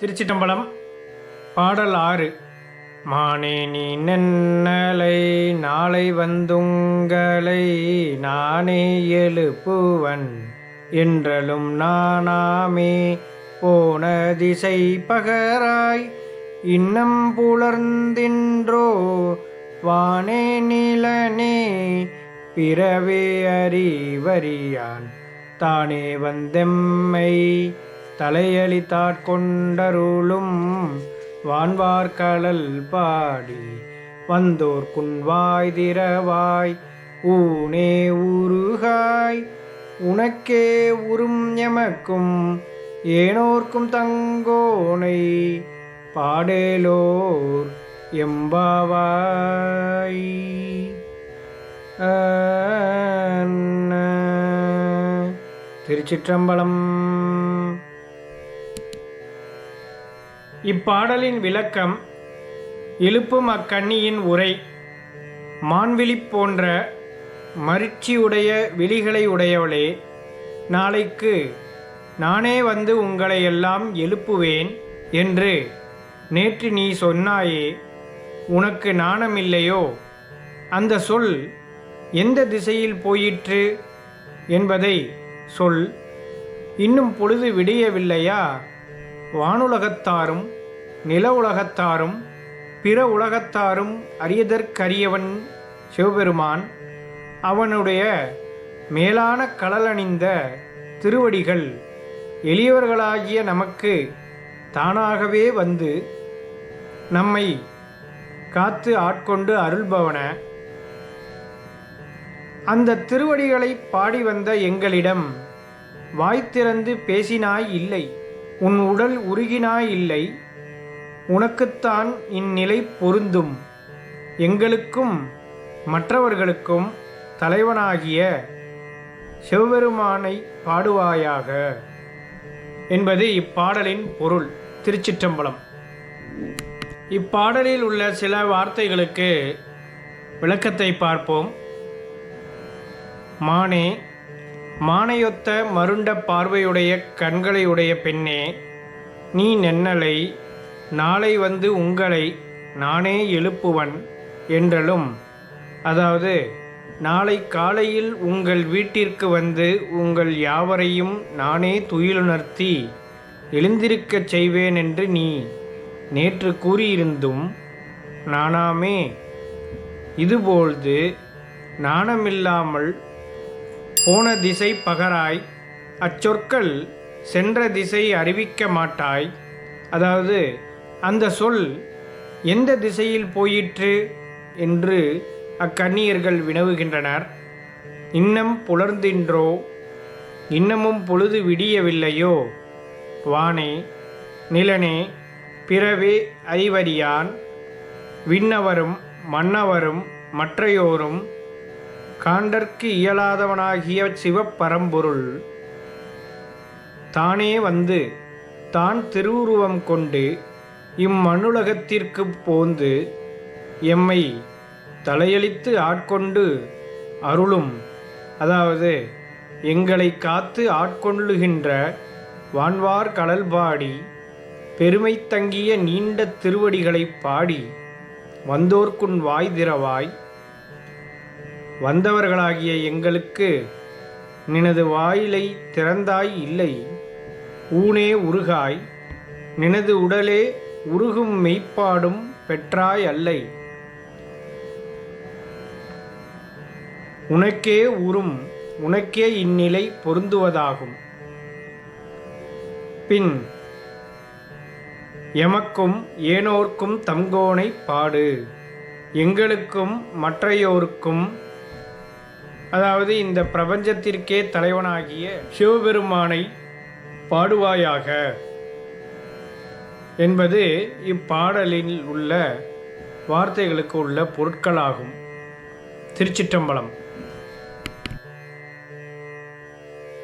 திருச்சிட்டம்பலம் பாடல் ஆறு. மானே நீ நன்னலை நாளை வந்துங்களை நானே எழுப்புவன். என்றலும் நானாமே போன திசை பகராய் இன்னம் புலர்ந்தின்றோ. வானே நிலனே பிறவே அறிவறியான். தானே வந்தெம்மை தலையளித்தாட்கொண்டருளும் வான்வார்கழல் பாடி வந்தோர் குன்வாய் திரவாய் ஊனே உருகாய் உனக்கே உறும் எமக்கும் ஏனோர்க்கும் தங்கோனை பாடேலோர் எம்பாவாய். திருச்சிற்றம்பலம் இப்பாடலின் விளக்கம் எழுப்பும் அக்கண்ணியின் உரை மான்விழி போன்ற மரிச்சியுடைய விழிகளை உடையவளே நாளைக்கு நானே வந்து உங்களை எல்லாம் எழுப்புவேன் என்று நேற்று நீ சொன்னாயே உனக்கு நாணமில்லையோ? அந்த சொல் எந்த திசையில் போயிற்று? என்பதை சொல் இன்னும் பொழுது விடியவில்லையா? வானுலகத்தாரும் நில உலகத்தாரும் பிற உலகத்தாரும் அறியதற்கரியவன் சிவபெருமான். அவனுடைய மேலான கடலணிந்த திருவடிகள் எளியவர்களாகிய நமக்கு தானாகவே வந்து நம்மை காத்து ஆட்கொண்டு அருள்பவன. அந்த திருவடிகளை பாடி வந்த எங்களிடம் வாய் திறந்து பேசினாய் இல்லை. உன் உடல் உருகினாய் இல்லை உனக்குத்தான் இந்நிலை பொருந்தும். எங்களுக்கும் மற்றவர்களுக்கும் தலைவனாகிய சிவபெருமானை பாடுவாயாக. என்பது இப்பாடலின் பொருள். திருச்சிற்றம்பலம். இப்பாடலில் உள்ள சில வார்த்தைகளுக்கு விளக்கத்தை பார்ப்போம். மானே மானையொத்த மருண்ட பார்வையுடைய கண்களையுடைய பெண்ணே நீ நென்னலை நாளை வந்து உங்களை நானே எழுப்புவன் என்றலும் அதாவது நாளை காலையில் உங்கள் வீட்டிற்கு வந்து உங்கள் யாவரையும் நானே துயிலுணர்த்தி எழுந்திருக்கச் செய்வேன் என்று நீ நேற்று கூறியிருந்தும் நானாமே. இதுபோழ்து நாணமில்லாமல் போன திசை பகராய் அச்சொற்கள் சென்ற திசை அறிவிக்க மாட்டாய். அதாவது அந்த சொல் எந்த திசையில் போயிற்று என்று அக்கன்னியர்கள் வினவுகின்றனர். இன்னம் புலர்ந்தின்றோ இன்னமும் பொழுது விடியவில்லையோ? வானே நிலனே பிறவே அறிவறியான் விண்ணவரும் மன்னவரும் மற்றையோரும் காண்டற்கு இயலாதவனாகிய சிவப்பரம்பொருள். தானே வந்து தான் திருவுருவம் கொண்டு இம்மண்ணுலகத்திற்கு போந்து எம்மை தலையளித்து ஆட்கொண்டு அருளும். அதாவது எங்களை காத்து ஆட்கொள்ளுகின்ற வான்வார் கடல்பாடி பெருமை தங்கிய நீண்ட திருவடிகளை பாடி வந்தோர்க்குன் வாய் திறவாய் வந்தவர்களாகிய எங்களுக்கு நினது வாயிலை திறந்தாய் இல்லை. ஊனே உருகாய் நினது உடலே உருகும் மெய்ப்பாடும் பெற்றாய் அல்லை. உனக்கே உறும் உனக்கே இந்நிலை பொருந்துவதாகும். பின் எமக்கும் ஏனோர்க்கும் தங்கோனை பாடு எங்களுக்கும் மற்றையோருக்கும் அதாவது இந்த பிரபஞ்சத்திற்கே தலைவனாகிய சிவபெருமானை பாடுவாயாக. என்பது இப்பாடலில் உள்ள வார்த்தைகளுக்கு உள்ள பொருட்களாகும். திருச்சிற்றம்பலம்.